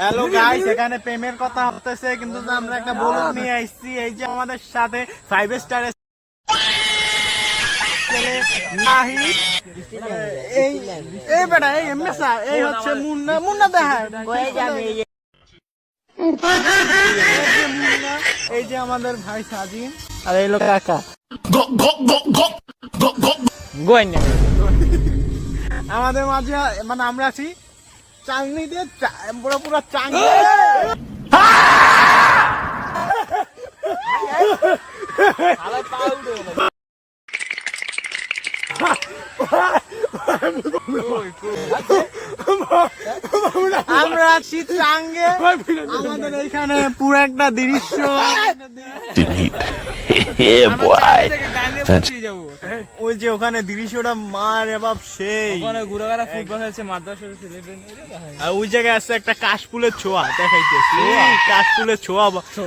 Hello guys এখানে প্রেমের কথা হতেছে কিন্তু আমরা একটা বলুন নিয়ে আসছি এই যে আমাদের সাথে ফাইভ স্টার এই এই বেটা এই এমএসা এই হচ্ছে মুন্না মুন্না দেখা এই যে এই যে আমাদের ভাই সাজিন। আর এই লোক কাকা আমাদের মাঝে মানে আমরা আছি চাংনি দিয়ে পুরো পুরো চাংনি আমরা আছি চাঙ্গে। আমাদের এখানে পুরো একটা দৃশ্য। ওই যে ওখানে দৃশ্যটা মারে বাপ সেই। আর ওই জায়গায় আছে একটা কাশফুলের ছোঁয়া দেখাইতেছি কাশফুলের ছোঁয়া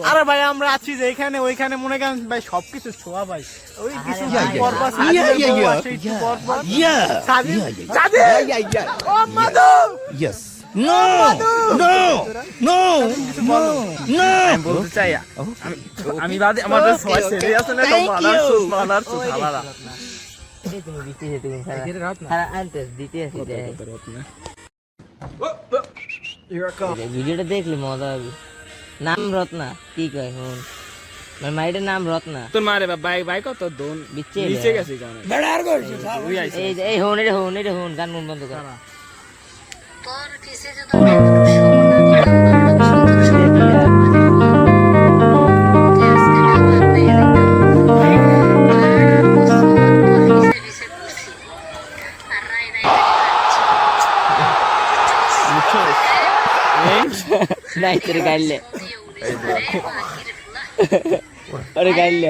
আরে ভাই আমরা আছি যে এখানে ওইখানে মনে করেন ভাই সবকিছু ছোঁয়া ভাই। ওই কিছু! ও মাধু! বলতে চাই আমি বাদে আমাদের সবাই ছেড়ে আছে না তো মালার সুদ মালার সুদ হালারা ভিডিওটা দেখলি মজা হবে নাম রত্না কি কয় হুন মানে নাম রত্না তোর মারে বাই বাই কত দোন বিচ্ছে নিচে গেছি জানে ওই আইছে এই এই হুন এটা হুন এটা হুন গান গুন বন্ধ কর নাই তোর গাইলে ওরে গাইলে